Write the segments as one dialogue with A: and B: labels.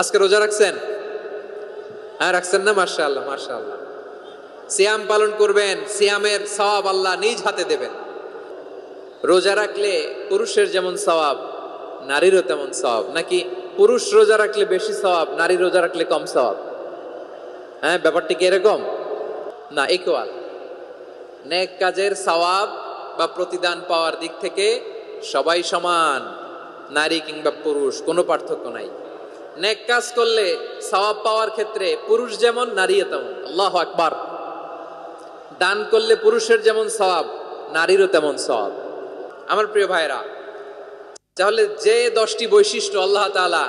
A: আজকে রোজা রাখছেন? হ্যাঁ রাখছেন না? মার্শা আল্লাহ মার্শা আল্লাহ সিয়াম পালন করবেন, সিয়ামের সওয়াব আল্লাহ নিজ হাতে দেবেন। রোজা রাখলে পুরুষের যেমন সওয়াব, নারীরও তেমন সওয়াব। নাকি পুরুষ রোজা রাখলে বেশি সওয়াব, নারী রোজা রাখলে কম সওয়াব? হ্যাঁ ব্যাপারটি কি এরকম? না ইকুয়াল নেক কাজের সওয়াব বা প্রতিদান পাওয়ার দিক থেকে সবাই সমান, নারী কিংবা পুরুষ, কোনো পার্থক্য নাই। নেক কাজ করলে সওয়াব পাওয়ার ক্ষেত্রে পুরুষ যেমন নারীও তেমন। আল্লাহ আকবার। দান করলে পুরুষের যেমন সওয়াব, নারীরও তেমন সওয়াব। আমার প্রিয় ভাইরা তাহলে যে দশটি বৈশিষ্ট্য আল্লাহ তাআলা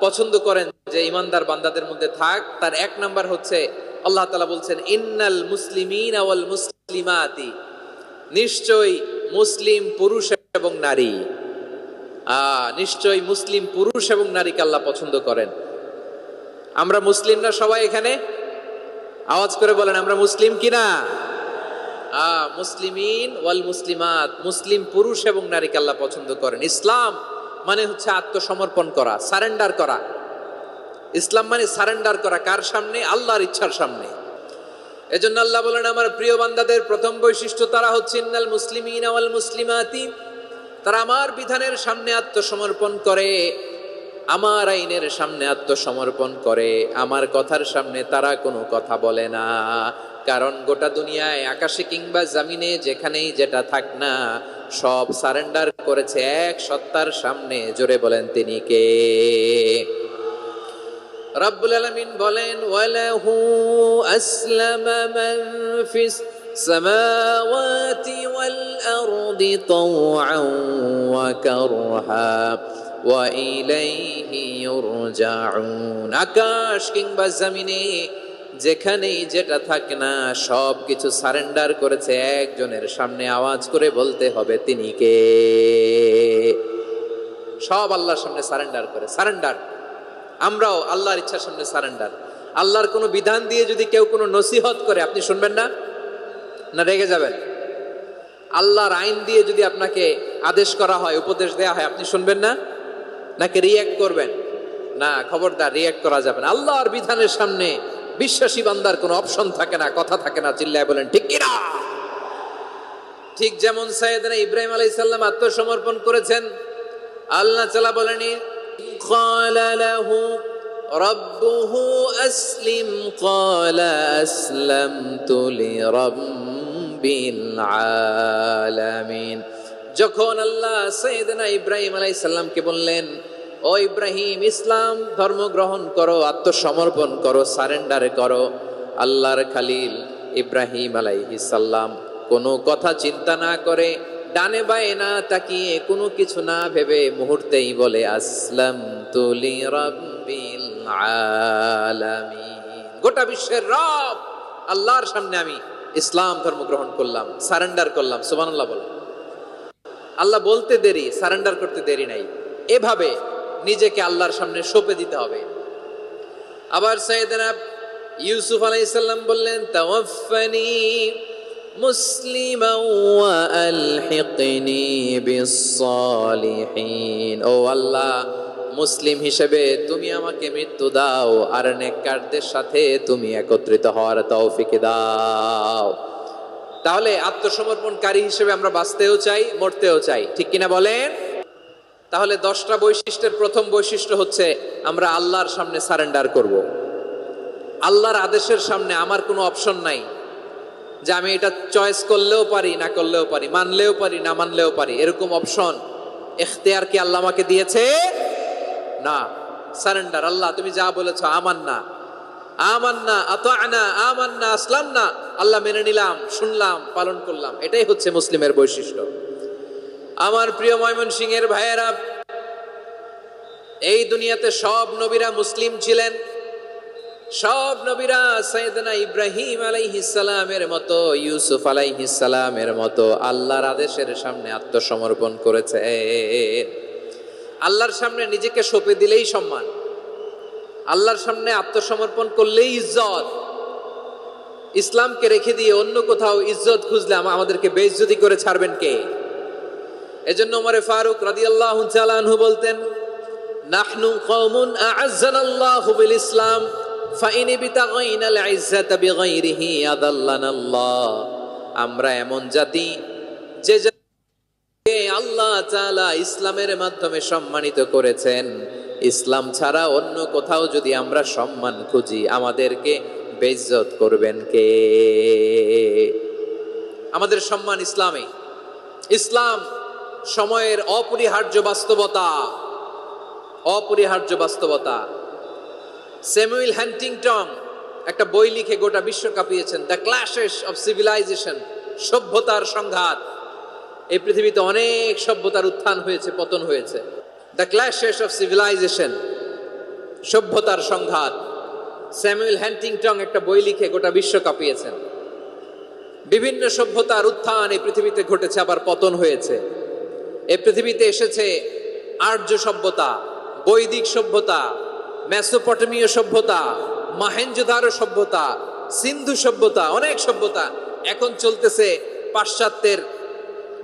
A: পছন্দ করেন যে ইমানদার বান্দাদের মধ্যে থাক, তার এক নাম্বার হচ্ছে আল্লাহ তাআলা বলছেন, ইন্নাল মুসলিমিন ওয়াল মুসলিমাতি। নিশ্চয়ই মুসলিম পুরুষ এবং নারী। আ, নিশ্চয়ই মুসলিম পুরুষ এবং নারীকে আল্লাহ পছন্দ করেন। আমরা মুসলিমরা সবাই এখানে? আওয়াজ করে বলেন, আমরা মুসলিম কিনা? মুসলিমিন ওয়াল মুসলিমাত, মুসলিম পুরুষ এবং নারীকে আল্লাহ পছন্দ করেন। ইসলাম মানে হচ্ছে আত্মসমর্পণ করা, সারেন্ডার করা। ইসলাম মানে সারেন্ডার করা কার সামনে? আল্লাহর ইচ্ছার সামনে। এজন্য আল্লাহ বলেন, আমার প্রিয় বান্দাদের প্রথম বৈশিষ্ট্য তারা হচ্ছে, ইন্নাল মুসলিমিন ওয়াল মুসলিমাতি তারা আমার বিধানের সামনে আত্মসমর্পণ করে, আমার আইনের সামনে আত্মসমর্পণ করে, আমার কথার সামনে তারা কোনো কথা বলে না। কারণ গোটা দুনিয়ায় আকাশে কিংবা জামিনে যেখানেই যেটা থাক না, সব সারেন্ডার করেছে এক সত্তার সামনে। জোরে বলেন তিনি কে? রব্বুল আলামিন বলেন, ওয়ালাহু আসলামা ওয়া কারহা ওয়া ইলাইহি ইউরজাউন আকাশ কিংবা জমিনে যেখানেই যেটা থাকে না, সব কিছু সারেন্ডার করেছে একজনের সামনে আওয়াজ করে বলতে হবে তিনি কে? সব আল্লাহর সামনে সারেন্ডার করে, সারেন্ডার। আমরাও আল্লাহর ইচ্ছার সামনে সারেন্ডার। আল্লাহর কোনো বিধান দিয়ে যদি কেউ কোনো নসিহত করে, আপনি শুনবেন না? না রেগে যাবেন। আল্লাহর আইন দিয়ে যদি আপনাকে আদেশ করা হয় উপদেশ দেওয়া হয় আপনি শুনবেন না নাকি রিয়াক্ট করবেন না খবরদার রিয়াক্ট করা যাবে না আল্লাহর বিধানের সামনে বিশ্বাসী বান্দার কোনো অপশন থাকে না কথা থাকে না চিল্লায় বলেন ঠিক কিনা ঠিক যেমন সাইয়েদনা ইব্রাহিম আলাইহিস সালাম আত্মসমর্পণ করেছেন আল্লাহ তাআলা বলেনি قال له ربه أسلم قال أسلمت لرب আলামিন। যখন আল্লাহ সৈয়দনা ইব্রাহিম আলাই সাল্লামকে বললেন, ও ইব্রাহিম, ইসলাম ধর্ম গ্রহণ করো, আত্মসমর্পণ করো, সারেন্ডার করো। আল্লাহর খালিল ইব্রাহিম আলাইহি সাল্লাম কোনো কথা চিন্তা না করে ডানে বায়ে না তাকিয়ে কোনো কিছু না ভেবে মুহূর্তেই বলে আসলাম তুলি রব্বিল আলামিন। গোটা বিশ্বের রব আল্লাহর সামনে আমি ইসলাম ধর্ম গ্রহণ করলাম, সারেন্ডার করলাম, সুবহানাল্লাহ বলে। আল্লাহ বলতে দেরি, সারেন্ডার করতে দেরি নাই। এভাবে নিজেকে আল্লাহর সামনে সঁপে দিতে হবে। আবার সৈয়দনা ইউসুফ আলাইসাল্লাম বললেন তাওয়াফানি মুসলিমা ওয়া আলহিকনি বিসসালিহিন ও আল্লাহ মুসলিম হিসেবে তুমি আমাকে মৃত্যু দাও, আর নেককারদের সাথে তুমি একত্রিত হওয়ার তৌফিক দাও। তাহলে আত্মসমর্পণকারী হিসেবে আমরা বাঁচতেও চাই, মরতেও চাই, ঠিক কিনা বলেন? তাহলে দশটা বৈশিষ্ট্যের প্রথম বৈশিষ্ট্য হচ্ছে আমরা আল্লাহর সামনে সারেন্ডার করব। আল্লাহর আদেশের সামনে আমার কোনো অপশন নাই যে আমি এটা চয়েস করলেও পারি, না করলেও পারি, মানলেও পারি, না মানলেও পারি, এরকম অপশন এখতেয়ার কি আল্লাহ আমাকে দিয়েছে? না সারেন্ডার আল্লাহ, তুমি যা বলেছ আমার না আমার না আত আনা আমার না আসলাম না আল্লাহ মেনে নিলাম, শুনলাম, পালন করলাম। এটাই হচ্ছে মুসলিমের বৈশিষ্ট্য। আমার প্রিয় ময়মন এর ভাইয়েরা, এই দুনিয়াতে সব নবীরা মুসলিম ছিলেন। সব নবীরা সৈয়দনা ইব্রাহিম আলাইহিসালামের মতো, ইউসুফ আলাইহিসালামের মতো আল্লাহর আদেশের সামনে আত্মসমর্পণ করেছে। আল্লাহর সামনে নিজেকে সঁপে দিলেই সম্মান। আল্লাহর সামনে আত্মসমর্পণ করলেই ইজ্জত। ইসলামকে রেখে দিয়ে অন্য কোথাও ইজ্জত খুঁজলে আম- আমাদেরকে বেইজ্জতি করে ছাড়বেন কে? এজন্য ওমরে ফারুক রাদিয়াল্লাহু তাআলা আনহু বলতেন, নাহনু কওমুন আ'আজ্জানা আল্লাহু বিল ইসলাম ফাইন বিতাগাইনা আল ইজ্জাতা বিগাইরিহি আদাল্লানা আল্লাহ আমরা এমন জাতি, যে আল্লাহ তাআলা ইসলামের মাধ্যমে সম্মানিত করেছেন। ইসলাম ছাড়া অন্য কোথাও যদি আমরা সম্মান খুঁজি, আমাদেরকে বেইজ্জত করবেন কে? আমাদের সম্মান ইসলামে। ইসলাম সময়ের অপরিহার্য বাস্তবতা। অপরিহার্য বাস্তবতা। স্যামুয়েল হ্যান্টিংটন একটা বই লিখে গোটা বিশ্ব কাঁপিয়েছেন। দ্য ক্লাশেস অফ সিভিলাইজেশন, সভ্যতার সংঘাত। এই পৃথিবীতে অনেক সভ্যতার উত্থান হয়েছে, পতন হয়েছে। দ্য ক্লাশেস অফ সিভিলাইজেশন সভ্যতার সংঘাত। স্যামুয়েল হ্যান্টিংটং একটা বই লিখে গোটা বিশ্ব কাঁপিয়েছেন। বিভিন্ন সভ্যতার উত্থান এই পৃথিবীতে ঘটেছে, আবার পতন হয়েছে। এই পৃথিবীতে এসেছে আর্য সভ্যতা, বৈদিক সভ্যতা, মেসোপটেমীয় সভ্যতা, মাহেঞ্জোদারো সভ্যতা, সিন্ধু সভ্যতা, অনেক সভ্যতা। এখন চলতেছে পাশ্চাত্যের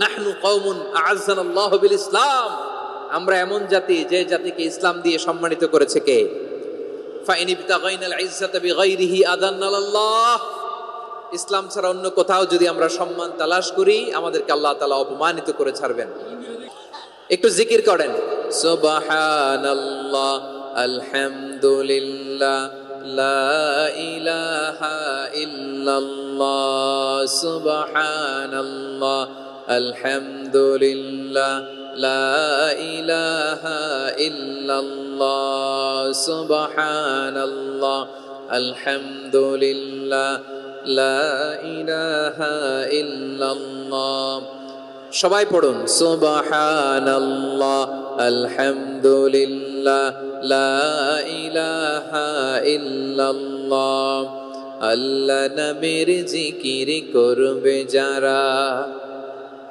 A: নাহনু কওমুন আ'আজ্জানাল্লাহু বিল ইসলাম আমরা এমন জাতি যে জাতিকে ইসলাম দিয়ে সম্মানিত করেছে কে? ইসলাম ছাড়া অন্য কোথাও যদি আমরা সম্মান তালাশ করি, আমাদেরকে আল্লাহ তালা অপমানিত করে ছাড়বেন। একটু জিকির করেন। সুবহানাল্লাহ, আলহামদুলিল্লাহ ইলাহা ইল্লাল্লাহ, সুবহানাল্লাহ। আলহামদুলিল্লাহ, লা ইলাহা ইল্লাল্লাহ, সুবহানাল্লাহ, আলহামদুলিল্লাহ, লা ইলাহা ইল্লাল্লাহ। সবাই পড়ুন, সুবহানাল্লাহ, আলহামদুলিল্লাহ, লা ইলাহা ইল্লাল্লাহ। আল্লাহ নামের জিকির করবে যারা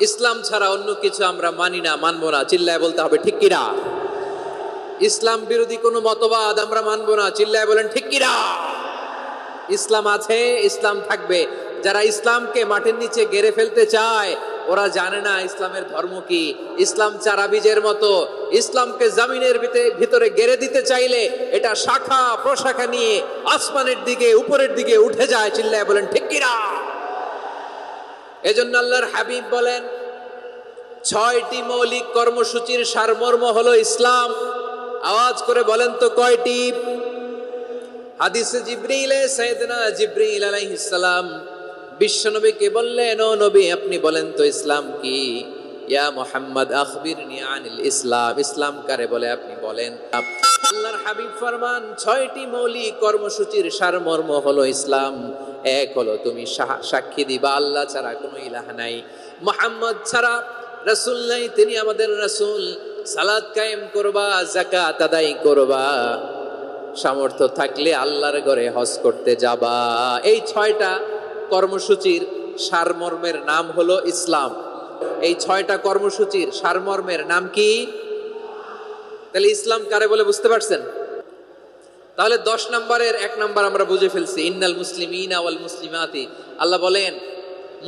A: ইসলাম ছাড়া অন্য কিছু আমরা মানি না, মানবো না, চিল্লায় বলতে হবে, ঠিক কিরা ইসলাম বিরোধী কোনো মতবাদ আমরা মানবো না, চিল্লায় বলেন, ঠিক কিরা ইসলাম আছে, ইসলাম থাকবে। যারা ইসলামকে মাটির নিচে গেড়ে ফেলতে চায়, ওরা জানে না ইসলামের ধর্ম কি। ইসলাম চারা বীজের মতো। ইসলামকে জামিনের ভিতে- ভিতরে গেড়ে দিতে চাইলে এটা শাখা, প্রশাখা নিয়ে আসমানের দিকে, উপরের দিকে উঠে যায়, চিল্লায় বলেন, ঠিক কিরা এজন্য আল্লাহর হাবিব বলেন, ছয়টি মৌলিক কর্মসূচির সারমর্ম হলো ইসলাম। আওয়াজ করে বলেন তো কয়টি? হাদিসে জিব্রিলে সৈয়দনা জিব্রিল আলাইহিস সালাম, বিশ্বনবীকে বললেন, ও নবী, আপনি বলেন তো ইসলাম কি? ইয়া মোহাম্মদ আখবিরনি আনিল ইসলাম। ইসলাম কারে বলে আপনি বলেন? আল্লাহর হাবিব ফরমান, ছয়টি মৌলিক কর্মসূচির সারমর্ম হলো ইসলাম। এক হলো তুমি সাক্ষী দিবা, আল্লাহ ছাড়া কোনো ইলাহ নাই। মোহাম্মদ ছাড়া রাসূল নাই, তিনি আমাদের রাসূল। সালাদ কায়েম করবা জাকাত আদায় করবা। সামর্থ্য থাকলে আল্লাহর ঘরে হজ করতে যাবা। এই ছয়টা কর্মসূচির সারমর্মের নাম হলো ইসলাম। এই ছয়টা কর্মসূচির সারমর্মের নাম কি? তাহলে ইসলাম কারে বলে বুঝতে পারছেন? তাহলে দশ নম্বরের এক নম্বর আমরা বুঝে ফেলছি, ইন্নাল মুসলিমিন আওয়াল মুসলিমাতি। আল্লাহ বলেন,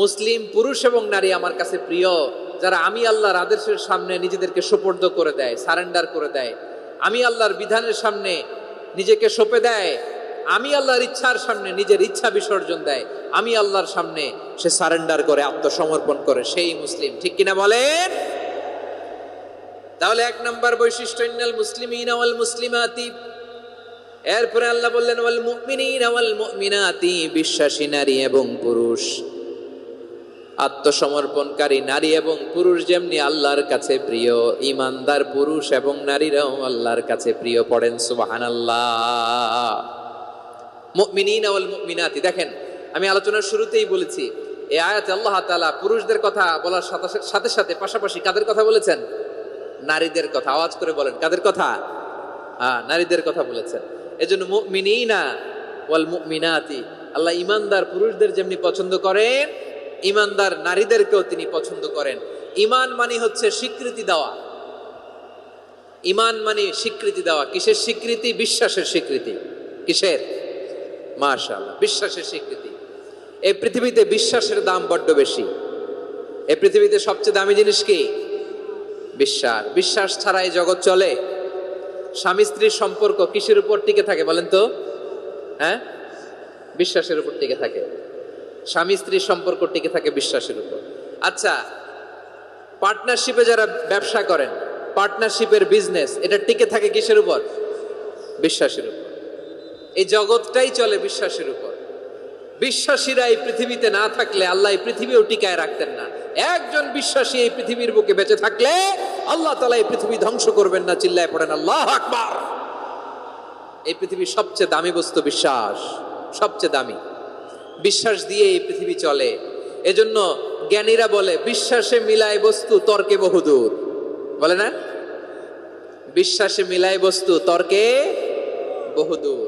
A: মুসলিম পুরুষ এবং নারী আমার কাছে প্রিয়। যারা আমি আল্লাহর আদেশের সামনে নিজেদেরকে সোপর্দ করে দেয়, সারেন্ডার করে দেয়, আমি আল্লাহর বিধানের সামনে নিজেকে সঁপে দেয় আমি আল্লাহর ইচ্ছার সামনে নিজের ইচ্ছা বিসর্জন দেয়। আমি আল্লাহর সামনে সে সারেন্ডার করে আত্মসমর্পণ করে, সেই মুসলিম। ঠিক কিনা বলেন? তাহলে এক নম্বর বৈশিষ্ট্য, ইন্নাল মুসলিমিন ওয়াল মুসলিমাতি। এরপরে আল্লাহ বললেন, ওয়াল মুমিনিন ওয়াল মুমিনাতি, বিশ্বাসী নারী এবং পুরুষ। আত্মসমর্পণকারী নারী এবং পুরুষ যেমনি আল্লাহর কাছে প্রিয়, ইমানদার পুরুষ এবং নারীরাও আল্লাহর কাছে প্রিয়, পড়েন সুবহানাল্লাহ। মুমিনিন ওয়াল মুমিনাতি। দেখেন, আমি আলোচনার শুরুতেই বলেছি, এই আয়াতে আল্লাহ তাআলা পুরুষদের কথা বলার সাথে সাথে পাশাপাশি কাদের কথা বলেছেন? নারীদের কথা। আওয়াজ করে বলেন, কাদের কথা? হ্যাঁ নারীদের কথা বলেছেন। এজন্য মুমিনিনা ওয়াল মুমিনাতি। আল্লাহ ইমানদার পুরুষদের যেমনি পছন্দ করেন, ইমানদার নারীদেরকেও তিনি পছন্দ করেন। ইমান মানে হচ্ছে স্বীকৃতি দেওয়া। ইমান মানে স্বীকৃতি দেওয়া। কিসের স্বীকৃতি? বিশ্বাসের স্বীকৃতি। কিসের? মাশাআল্লাহ, বিশ্বাসের স্বীকৃতি। এই পৃথিবীতে বিশ্বাসের দাম বড্ড বেশি। এই পৃথিবীতে সবচেয়ে দামি জিনিস কি? বিশ্বাস। বিশ্বাস ছাড়া এই জগৎ চলে? স্বামী স্ত্রীর সম্পর্ক কিসের উপর টিকে থাকে বলেন তো? হ্যাঁ? বিশ্বাসের উপর টিকে থাকে। স্বামী স্ত্রীর সম্পর্ক টিকে থাকে বিশ্বাসের উপর। আচ্ছা পার্টনারশিপে যারা ব্যবসা করেন পার্টনারশিপের বিজনেস এটা টিকে থাকে কিসের উপর? বিশ্বাসের উপর। এই জগৎটাই চলে বিশ্বাসের উপর। বিশ্বাসীরা এই পৃথিবীতে না থাকলে আল্লাহ এই পৃথিবীও টিকায় রাখতেন না। একজন বিশ্বাসী এই পৃথিবীর বুকে বেঁচে থাকলে আল্লাহ তালা এই পৃথিবী ধ্বংস করবেন না, চিল্লায় পড়েন, আল্লাহ আকবার! এই পৃথিবীর সবচেয়ে দামি বস্তু বিশ্বাস, সবচেয়ে দামি। বিশ্বাস দিয়ে এই পৃথিবী চলে। এজন্য জ্ঞানীরা বলে, বিশ্বাসে মিলায় বস্তু, তর্কে বহুদূর। বলে না? বিশ্বাসে মিলায় বস্তু, তর্কে বহুদূর।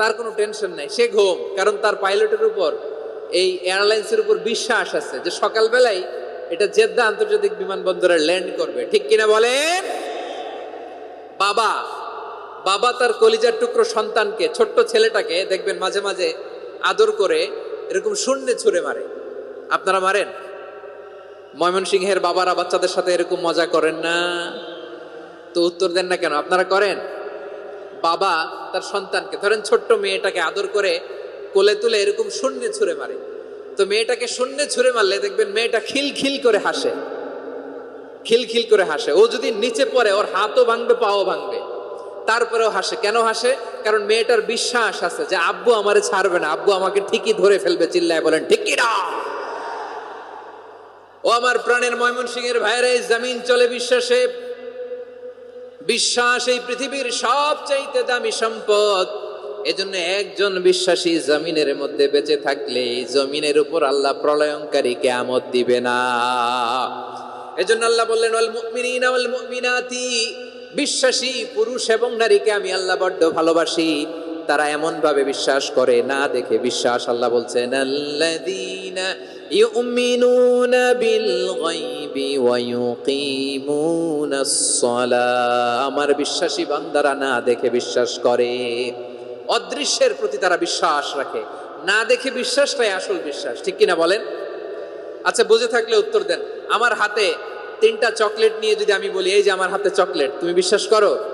A: তার কোনো টেনশন নাই। সে ঘুম, কারণ তার পাইলটের উপর এই এয়ারলাইন্সের উপর বিশ্বাস আছে যে সকালবেলায় এটা জেদ্দা আন্তর্জাতিক বিমানবন্দরে ল্যান্ড করবে। ঠিক কিনা বলেন? বাবা বাবা তার কলিজার টুকরো সন্তানকে, ছোট্ট ছেলেটাকে, দেখবেন মাঝে মাঝে আদর করে এরকম শূন্যে ছুঁড়ে মারে। আপনারা মারেন? ময়মনসিংহের বাবারা বাচ্চাদের সাথে এরকম মজা করেন না? তো উত্তর দেন না কেন? আপনারা করেন? বাবা তার সন্তানকে, ধরেন ছোট্ট মেয়েটাকে আদর করে কোলে তুলে এরকম শূন্যে ছুঁড়ে মারে। তো মেয়েটাকে শূন্যে ছুঁড়ে মারলে দেখবেন মেয়েটা খিলখিল করে হাসে। খিলখিল করে হাসে। ও যদি নিচে পড়ে, ওর হাতও ভাঙবে, পাও ভাঙবে। তারপরেও হাসে। কেন হাসে? কারণ মেয়েটার বিশ্বাস আছে যে, আব্বু আমারে ছাড়বে না। আব্বু আমাকে ঠিকই ধরে ফেলবে। চিল্লায় বলেন ঠিকই না? ও আমার প্রাণের ময়মন সিং এর ভাইয়েরা এই জমিন চলে বিশ্বাসে বিশ্বাস এই পৃথিবীর সবচাইতে দামি সম্পদ। এজন্য একজন বিশ্বাসী জমিনের মধ্যে বেঁচে থাকলে জমিনের উপর আল্লাহ প্রলয়ঙ্কারী কেয়ামত দিবে না। এজন্য আল্লাহ বললেন অল মুমিনিনা অল মুমিনাতি। বিশ্বাসী, পুরুষ এবং নারীকে আমি আল্লাহ বড্ড ভালোবাসি। তারা এমন ভাবে বিশ্বাস করে, না দেখে বিশ্বাস, আল্লাহ বলছেন গায়বি ওয়া ইউকিমুনাস সালাহ আমার বিশ্বাসী বান্দারা না দেখে বিশ্বাস করে। অদৃশ্যের প্রতি তারা বিশ্বাস রাখে। না দেখে বিশ্বাসটাই আসল বিশ্বাস। ঠিক কিনা বলেন? আচ্ছা বুঝে থাকলে উত্তর দেন। আমার হাতে তিনটা চকলেট নিয়ে যদি আমি বলি, এই যে আমার হাতে চকলেট, তুমি বিশ্বাস করো?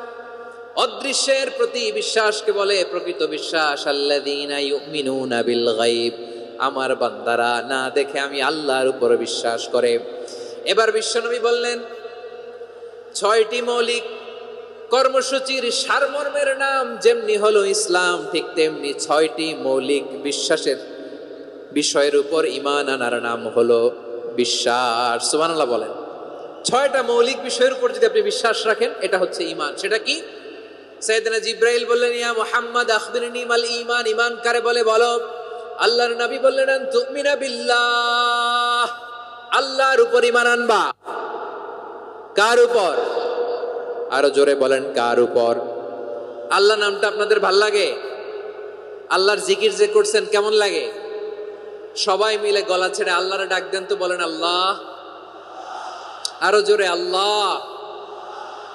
A: অদৃশ্যের প্রতি বিশ্বাসকে বলে প্রকৃত বিশ্বাস আমার বান্দারা না দেখে আমি আল্লাহর উপর বিশ্বাস করে। এবার বিশ্বনবী বললেন, ছয়টি মৌলিক কর্মসূচির সারমর্মের নাম যেমনি হলো ইসলাম, ঠিক তেমনি ছয়টি মৌলিক বিশ্বাসের বিষয়ের উপর ইমান আনার নাম হলো বিশ্বাস। সুবহানাল্লাহ বলেন। ছয়টা মৌলিক বিষয়ের উপর যদি আপনি বিশ্বাস রাখেন, এটা হচ্ছে ইমান সেটা কি? সৈয়দনা জিব্রাইল বললেন, ইয়া মুহাম্মদ, আখবিরনি মাল ঈমান। ঈমান কারে বলে? বলো। আল্লাহর নবী বললেন তুমিনা বিল্লাহ। আল্লাহর উপর ঈমান আনবা। কার উপর? আরও জোরে বলেন, কার উপর? আল্লাহ নামটা আপনাদের ভালো লাগে? আল্লাহর জিকির যে করছেন, কেমন লাগে? সবাই মিলে গলা ছেড়ে আল্লাহরে ডাক দেন তো বলেন, আল্লাহ। আরও জোরে, আল্লাহ।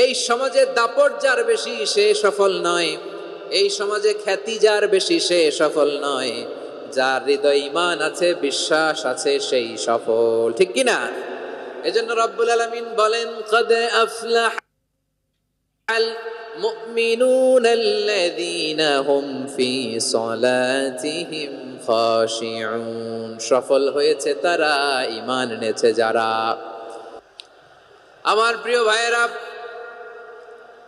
A: এই সমাজে দাপট যার বেশি সে সফল নয় এই সমাজে খ্যাতি যার বেশি সে সফল নয় যার হৃদয় ইমান আছে বিশ্বাস আছে সেই সফল ঠিক কি না এজন্য রব্বুল আলামিন বলেন কদ আফলাহ المؤمنون الذين هم في صلاتهم خاشعون সফল হয়েছে তারা ঈমান এনেছে যারা আমার প্রিয় ভাইয়েরা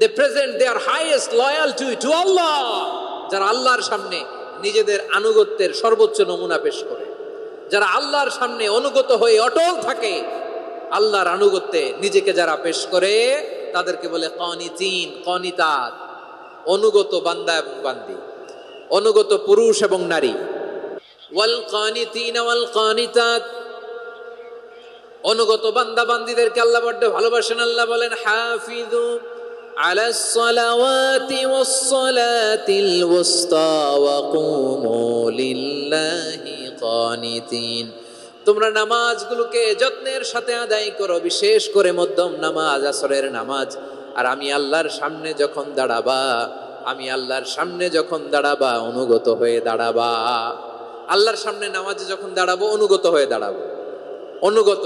A: to Allah they present their highest loyalty to Allah, যারা আল্লাহর সামনে নিজেদের আনুগত্যের সর্বোচ্চ নমুনা পেশ করে। যারা আল্লাহর সামনে অনুগত হয়ে অটল থাকে, আল্লাহর আনুগত্যে নিজেকে যারা পেশ করে, তাদেরকে বলে কনিতিন, কনিতাত, অনুগত বান্দা এবং বান্দি, অনুগত পুরুষ এবং নারী। ওয়াল কানিতিন, ওয়াল কানিতাত, অনুগত বান্দা বান্দিদেরকে আল্লাহ বড্ড ভালোবাসেন, আল্লাহ বলেন হাফিজু على الصلوات والصلاة الوسطى وقوموا لله قانتين তোমরা নামাজগুলোকে যত্নের সাথে আদায় করো বিশেষ করে মধ্যম নামাজ আসরের নামাজ আর আমি আল্লাহর সামনে যখন দাঁড়াবা আমি আল্লাহর সামনে যখন দাঁড়াবা অনুগত হয়ে দাঁড়াবা আল্লাহর সামনে নামাজে যখন দাঁড়াবো অনুগত হয়ে দাঁড়াবো অনুগত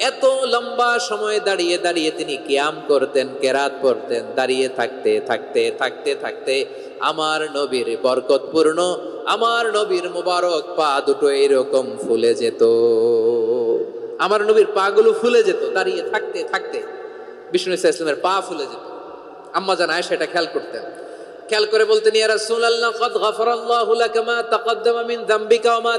A: এত লম্বা সময় দাঁড়িয়ে দাঁড়িয়ে তিনি কিয়াম করতেন, কেরাত পড়তেন দাঁড়িয়ে থাকতে থাকতে থাকতে থাকতে আমার নবীর বরকতপূর্ণ আমার নবীর মুবারক পা দুটো এরকম ফুলে যেত। আমার নবীর পাগুলো ফুলে যেত, দাঁড়িয়ে থাকতে থাকতে। বিষ্ণু ইসা ইসলামের পা ফুলে যেত। আম্মা জান এটা খেয়াল করতেন। খেয়াল করে বলতেন, ইয়া রাসূলুল্লাহ, কদ গফারাল্লাহু লাকা তাকদ্দামা মিন যামবিকা মা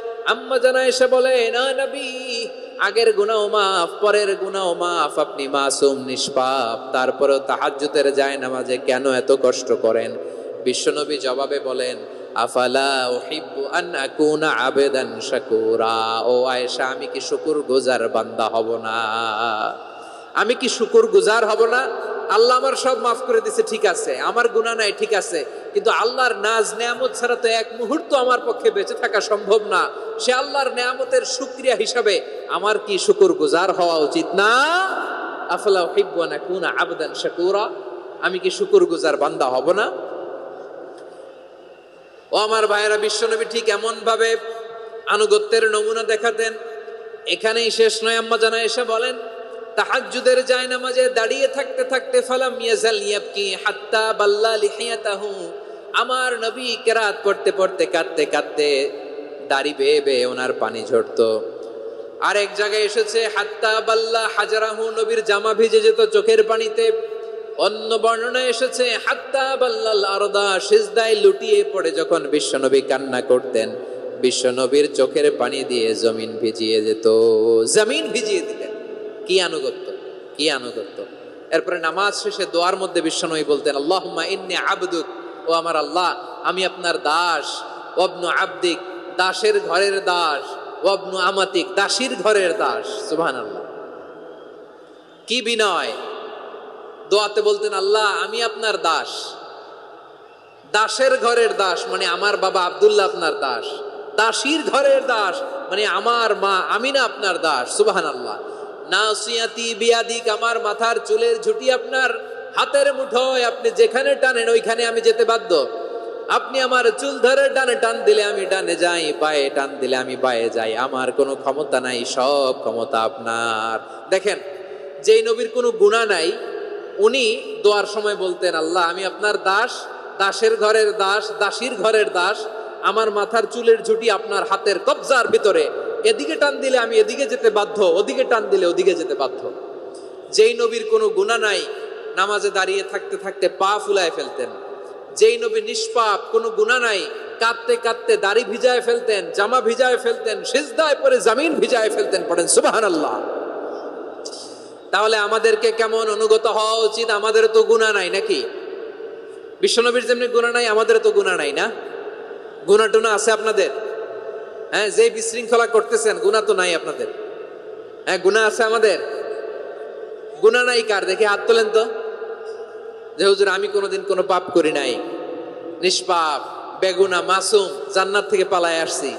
A: আম্মা জানা এসে বলে, না নবী, আগের গুনাও মাফ, পরের গুনাও মাফ, আপনি মাসুম, নিষ্পাপ, তারপরেও তাহাজ্জুদের যায় নামাজে কেন এত কষ্ট করেন? বিশ্বনবী জবাবে বলেন, আফালা উহিব্বু আন আকুনা আবেদান শাকুরা, ও আয়েশা, আমি কি শুকুর গুজার বান্দা হব না? আমি কি শুকুর গুজার হব না? আল্লাহ আমার সব মাফ করে দিছে, ঠিক আছে, আমার গুনাহ নাই, ঠিক আছে, কিন্তু আল্লাহর নাজ, নেয়ামত ছাড়া তো এক মুহূর্ত আমার পক্ষে বেঁচে থাকা সম্ভব না। সে আল্লাহর নেয়ামতের শুক্রিয়া হিসাবে আমার কি শুকুর গুজার হওয়া উচিত? না। আফলা উহিব্বু আন আকুনা আবদান শাকুরা। আমি কি শুকুর গুজার বান্দা হব না? ও আমার ভাইয়েরা, বিশ্বনবী ঠিক এমন ভাবে আনুগত্যের নমুনা দেখাতেন। এখানেই শেষ নয়, আম্মা জানা এসে বলেন, তাহাজ্জুদের যায় নামাজে দাঁড়িয়ে থাকতে থাকতে ফালাম ইয়াজাল ইয়াবকি হাত্তা বাল্লা লিহিয়াতাহু। আমার নবী কেরাত পড়তে পড়তে কাঁদতে কাঁদতে দাড়ি বেয়ে বেয়ে ওনার পানি ঝরতো। আর এক জায়গায় এসেছে, হাত্তা বাল্লা হাজারাহু নবীর জামা ভিজে যেত চোখের পানিতে। অন্য বর্ণনা এসেছে, হাত্তা আরদা সিজদায় লুটিয়ে পড়ে যখন বিশ্বনবী কান্না করতেন। বিশ্বনবীর চোখের পানি দিয়ে জমিন ভিজিয়ে যেত। জমিন ভিজিয়ে দিতেন কি আনুগত্য কি আনুগত্য। এরপরে নামাজ শেষে দোয়ার মধ্যে বিশ্বনবী বলতেন আল্লাহ ইন্নি আবদুক, ও আমার আল্লাহ, আমি আপনার দাস। ওয়াবনু আবদিক দাসের ঘরের দাস, ওয়াবনু আমাতিক দাসীর ঘরের দাস, সুবহানাল্লাহ। কি বিনয়? দোয়াতে বলতেন, আল্লাহ, আমি আপনার দাস। দাসের ঘরের দাস মানে আমার বাবা আব্দুল্লাহ আপনার দাস। দাসীর ঘরের দাস মানে আমার মা আমিনা আপনার দাস সুবাহান আল্লাহ নাসিয়াতি বিয়াদিক, আমার মাথার চুলের ঝুটি আপনার হাতের মুঠোয়, আপনি যেখানে টানেন, ওইখানে আমি যেতে বাধ্য। আপনি আমার চুল ধরে ডানে টান দিলে আমি ডানে যাই, পায়ে টান দিলে আমি পায়ে যাই। আমার কোনো ক্ষমতা নাই, সব ক্ষমতা আপনার। দেখেন, যেই নবীর কোনো গুণা নাই, উনি দোয়ার সময় বলতেন, আল্লাহ, আমি আপনার দাস, দাসের ঘরের দাস, দাসীর ঘরের দাস। আমার মাথার চুলের ঝুটি আপনার হাতের কবজার ভিতরে। এদিকে টান দিলে আমি এদিকে যেতে বাধ্য, ওদিকে টান দিলে ওদিকে যেতে বাধ্য। যেই নবীর কোনো গুণা নাই, নামাজে দাঁড়িয়ে থাকতে থাকতে পা ফুলায় ফেলতেন। যেই নবী নিষ্পাপ, কোনো গুণা নাই। কাঁদতে কাঁদতে দাড়ি ভিজায় ফেলতেন, জামা ভিজায় ফেলতেন, সিজদায় পরে জামিন ভিজায় ফেলতেন, পড়েন সুবাহান আল্লাহ তাহলে আমাদেরকে কেমন অনুগত হওয়া উচিত? আমাদের তো গুণা নাই নাকি? বিশ্বনবীর যেমনি গুণা নাই আমাদের তো গুণা নাই না? গুণা টুনা আছে আপনাদের? হ্যাঁ যে বিশৃঙ্খলা করতেছেন গুণা তো নাই আপনাদের। হ্যাঁ গুণা আছে আমাদের? গুণা নাই কার? দেখে হাত তোলেন তো। যে হুজুর, আমি কোনোদিন কোনো পাপ করি নাই। নিষ্পাপ, বেগুনা, মাসুম, জান্নাত থেকে পালায় আসছি।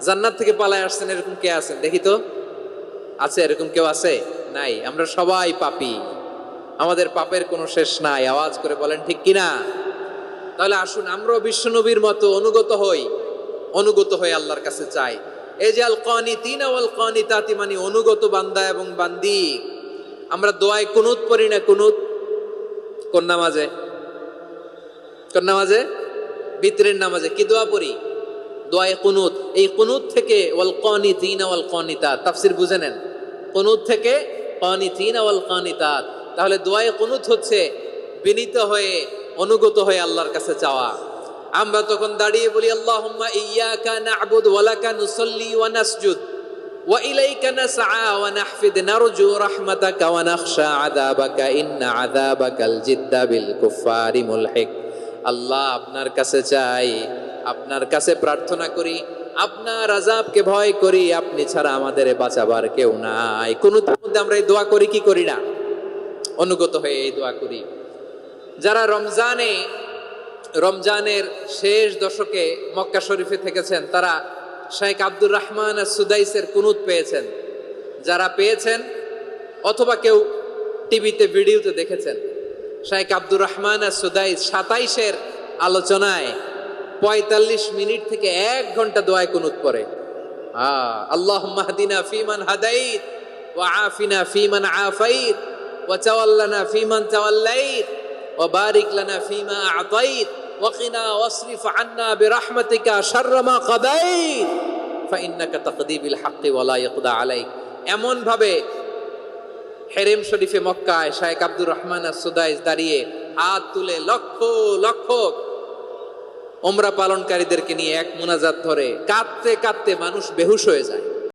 A: জান্নাত থেকে পালায় আসছেন, এরকম কে আছেন? দেখি তো। আছে, এরকম কেউ আছে? নাই। আমরা সবাই পাপি। আমাদের পাপের কোনো শেষ নাই। আওয়াজ করে বলেন, ঠিক কিনা? তাহলে আসুন, আমরাও বিশ্বনবীর মতো অনুগত হই। অনুগত হয়ে আল্লাহর কাছে চাই এই যে আল কানি তিন আল কানি তাতি মানে অনুগত বান্দা এবং বান্দি। আমরা দোয়ায় কুনুত পড়ি না, কুনুত কোন নামাজে? কোন নামাজে? বিতরের নামাজে। কি দোয়া পড়ি? দোয়ায় কুনুত। এই কুনুত থেকে ওয়াল কানি তিন ওয়াল কানিতা তাফসির বুঝে নেন। কুনুত থেকে কানি তিন ওয়াল কানিতাত। তাহলে দোয়ায় কুনুত হচ্ছে বিনীত হয়ে, অনুগত হয়ে আল্লাহর কাছে চাওয়া আমরা তখন দাঁড়িয়ে বলি, আল্লাহুম্মা ইয়্যাকা না'বুদু ওয়া লাকা নুসাল্লি ওয়া নাসজুদ। নাহফিদ নারজু রাহমাতাকা ওয়া নাখশা আযাবাকা ইন্না আযাবাকাল জিদ্দা বিল কুফফারি মুলহিক আল্লাহ আপনার কাছে চাই, আপনার কাছে প্রার্থনা করি, আপনার আজাবকে ভয় করি, আপনি ছাড়া আমাদের বাঁচাবার কেউ নাই। কোন মধ্যে আমরা এই দোয়া করি, কি করি না? অনুগত হয়ে এই দোয়া করি। যারা রমজানে, রমজানের শেষ দশকে মক্কা শরীফে থেকেছেন, তারা শেখ আব্দুর রহমান আর সুদাইসের কুনুত পেয়েছেন। যারা পেয়েছেন অথবা কেউ টিভিতে, ভিডিওতে দেখেছেন শেখ আব্দুর রহমান সুদাইস সাতাইশের আলোচনায় পঁয়তাল্লিশ মিনিট থেকে এক ঘণ্টা দোয়ায় কুনুত পড়ে। আল্লাহ মাহদিনা ফিমান হাদাইত, ওয়া আফিনা ফিমান আফাইত, ওয়া চাওয়াল্লানা ফিমান চাওয়াল্লাইত ওয়া বারিক লানা ফিমা আতাইত। ওয়াকিনা ওয়াসরিফ আন্না বিরাহমাতিকা শাররামা কাদাইত ফাইন্নাকা তাকদিবিল হাক্কি ওয়ালা ইয়াকদা আলাইক এমন ভাবে হেরেম শরীফে মক্কায় Sheikh Abdur Rahman Al Sudais দাঁড়িয়ে হাত তুলে লক্ষ লক্ষ ওমরা পালনকারীদেরকে নিয়ে এক মোনাজাত ধরে কাঁদতে কাঁদতে মানুষ বেহুশ হয়ে যায়।